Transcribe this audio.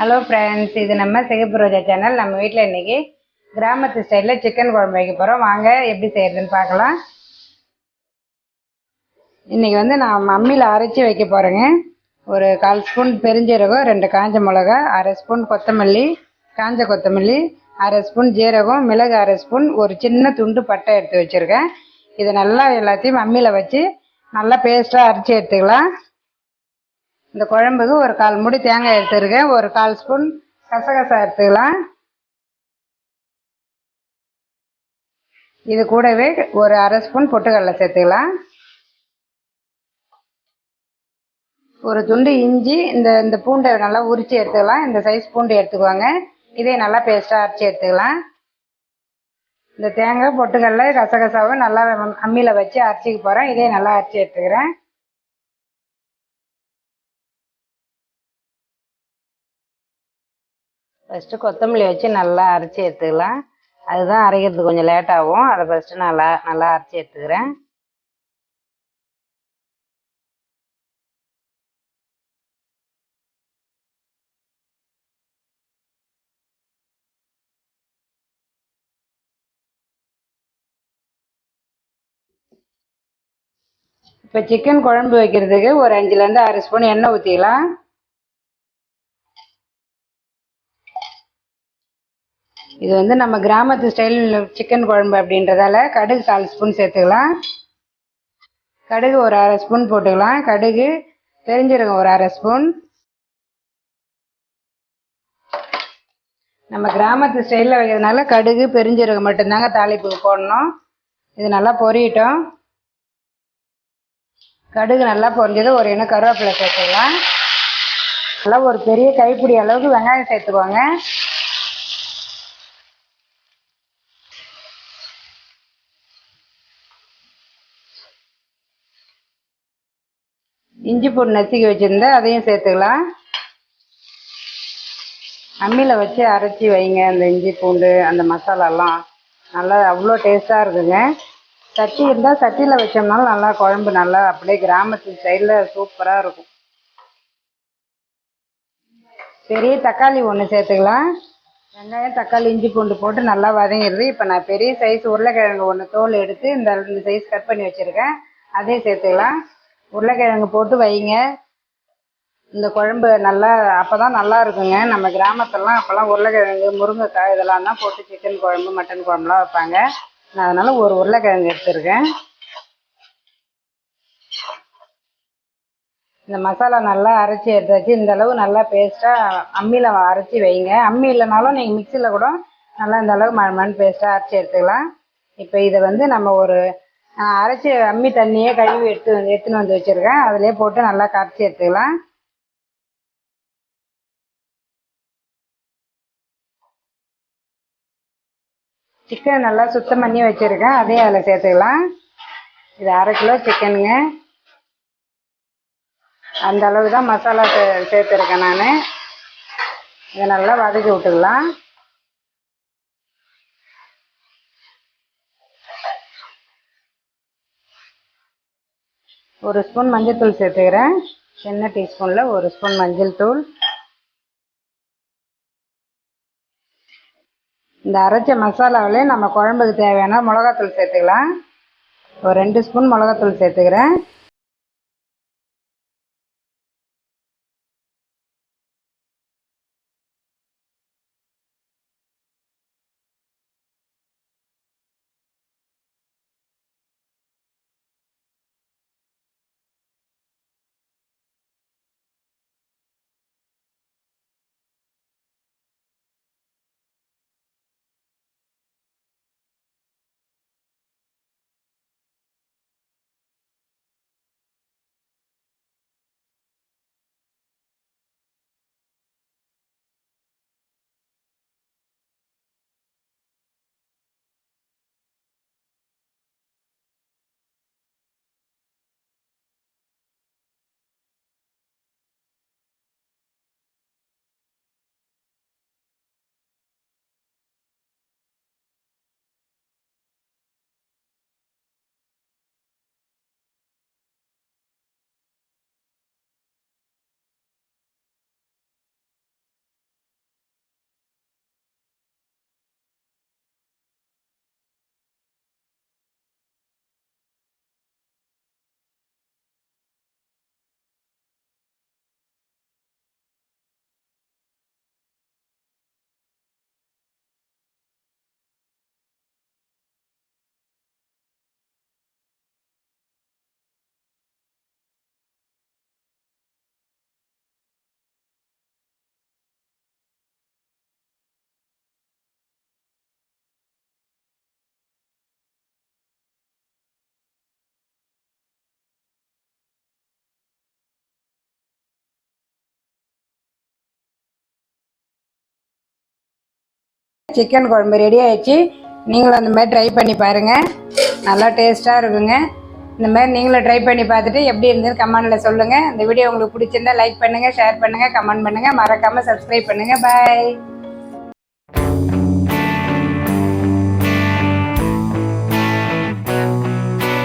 Hello friends இது நம்ம சிகப்பு ரோஜா சேனல் நம்ம வீட்டில் இன்றைக்கி கிராமத்து ஸ்டைலில் சிக்கன் குழம்பு வைக்க போகிறோம் வாங்க எப்படி செய்கிறதுன்னு பார்க்கலாம். இன்றைக்கி வந்து நான் மம்மியில் அரைச்சி வைக்க போகிறேங்க ஒரு கால் ஸ்பூன் பெருஞ்சீரகம் ரெண்டு காஞ்ச மிளகா அரை ஸ்பூன் கொத்தமல்லி காஞ்ச கொத்தமல்லி அரை ஸ்பூன் ஜீரகம் மிளகு அரை ஸ்பூன் ஒரு சின்ன துண்டு பட்டை எடுத்து வச்சுருக்கேன். இதை நல்லா எல்லாத்தையும் மம்மியில் வச்சு நல்லா பேஸ்ட்டாக அரைச்சி எடுத்துக்கலாம். இந்த குழம்புக்கு ஒரு கால் முடி தேங்காய் எடுத்துருக்கேன். ஒரு கால் ஸ்பூன் கசகசா எடுத்துக்கலாம். இது கூடவே ஒரு அரை ஸ்பூன் பொட்டுக்கடலை சேர்த்துக்கலாம். ஒரு துண்டு இஞ்சி இந்த இந்த பூண்டை நல்லா உரித்து எடுத்துக்கலாம். இந்த சைஸ் பூண்டு எடுத்துக்குவாங்க இதே நல்லா பேஸ்ட்டாக அரைச்சி எடுத்துக்கலாம். இந்த தேங்காய் பொட்டுக்கடலை கசகசாவும் நல்லா அம்மியில் வச்சு அரைச்சிக்க போகிறேன் இதே நல்லா அரைச்சி எடுத்துக்கிறேன். ஃபஸ்ட்டு கொத்தமல்லி வச்சு நல்லா அரைச்சி எடுத்துக்கலாம். அதுதான் அரைக்கிறதுக்கு கொஞ்சம் லேட் ஆகும். அதை ஃபஸ்ட்டு நல்லா நல்லா அரைச்சி எடுத்துக்கிறேன். இப்போ சிக்கன் குழம்பு வைக்கிறதுக்கு ஒரு அஞ்சுலேருந்து ஆறு ஸ்பூன் எண்ணெய் ஊற்றிக்கலாம் இது வந்து நம்ம கிராமத்து ஸ்டைல் சிக்கன் குழம்பு அப்படின்றதால கடுகு கால் ஸ்பூன் சேர்த்துக்கலாம். கடுகு ஒரு அரை ஸ்பூன் போட்டுக்கலாம். கடுகு பெருஞ்சீரகம் ஒரு அரை ஸ்பூன் நம்ம கிராமத்து ஸ்டைலில் வைக்கிறதுனால கடுகு பெருஞ்சீரகம் மட்டும்தாங்க தாளிப்புக்கு போடணும். இது நல்லா பொரியட்டும். கடுகு நல்லா பொரிஞ்சது ஒரு எண்ணெய் கருவேப்பிலை சேர்த்துக்கலாம். நல்லா ஒரு பெரிய கைப்பிடி அளவுக்கு வெங்காயம் சேர்த்துக்கோங்க. இஞ்சி பூண்டு நசுக்கி வச்சுருந்தேன் அதையும் சேர்த்துக்கலாம். அம்மியில் வச்சு அரைச்சி வைங்க அந்த இஞ்சி பூண்டு அந்த மசாலாலாம். நல்லா அவ்வளோ டேஸ்ட்டாக இருக்குங்க. சட்டி இருந்தால் சட்டியில் வச்சோம்னாலும் நல்லா குழம்பு நல்லா அப்படியே கிராமத்து ஸ்டைலில் சூப்பராக இருக்கும். பெரிய தக்காளி ஒன்று சேர்த்துக்கலாம். வெங்காயம் தக்காளி இஞ்சி பூண்டு போட்டு நல்லா வதங்கிடுது இப்போ நான் பெரிய சைஸ் உருளைக்கிழங்கு ஒன்று தோல் எடுத்து இந்த இந்த சைஸ் கட் பண்ணி வச்சுருக்கேன். அதையும் சேர்த்துக்கலாம். உருளைக்கிழங்கு போட்டு வைங்க. இந்த குழம்பு நல்லா அப்போ தான் நல்லா இருக்குங்க. நம்ம கிராமத்துலலாம் அப்போல்லாம் உருளைக்கிழங்கு முருங்கைக்காய் இதெல்லாம் தான் போட்டு சிக்கன் குழம்பு மட்டன் குழம்புலாம் வைப்பாங்க. நான் அதனால் ஒரு உருளைக்கிழங்கு எடுத்துருக்கேன். இந்த மசாலா நல்லா அரைச்சி எடுத்தாச்சு. இந்த அளவு நல்லா பேஸ்ட்டாக அம்மியில் அரைச்சி வைங்க. அம்மி இல்லைனாலும் நீங்கள் மிக்சியில் கூட நல்லா இந்த அளவு மண் மண் பேஸ்ட்டாக அரைச்சி எடுத்துக்கலாம். இப்போ இதை வந்து நம்ம ஒரு அரைச்சி அம்மி தண்ணியே கழுவி எடுத்து எடுத்துன்னு வந்து வச்சுருக்கேன். அதிலே போட்டு நல்லா கரைச்சி எடுத்துக்கலாம். சிக்கன் நல்லா சுத்தம் பண்ணி வச்சுருக்கேன். அதையும் அதில் சேர்த்துக்கலாம். இது அரை கிலோ சிக்கனுங்க. அந்த அளவு தான் மசாலா சே சேர்த்துருக்கேன் நான். இதை நல்லா வதக்கி விட்டுக்கலாம். ஒரு ஸ்பூன் மஞ்சள் தூள் சேர்த்துக்கிறேன். சின்ன டீஸ்பூனில் ஒரு ஸ்பூன் மஞ்சள் தூள். இந்த அரைச்ச மசாலாவிலே நம்ம குழம்புக்கு தேவையான மிளகாத்தூள் சேர்த்துக்கலாம். ஒரு ரெண்டு ஸ்பூன் மிளகாத்தூள் சேர்த்துக்கிறேன். சிக்கன் குழம்பு ரெடி ஆயிடுச்சு. நீங்களும் அந்த மாதிரி ட்ரை பண்ணி பாருங்கள் நல்லா டேஸ்ட்டாக இருக்குங்க. இந்த மாதிரி நீங்களும் ட்ரை பண்ணி பார்த்துட்டு எப்படி இருந்தது கமெண்டில் சொல்லுங்கள் இந்த வீடியோ உங்களுக்கு பிடிச்சிருந்தா லைக் பண்ணுங்கள் ஷேர் பண்ணுங்கள் கமெண்ட் பண்ணுங்கள் மறக்காமல் சப்ஸ்கிரைப் பண்ணுங்கள் பாய்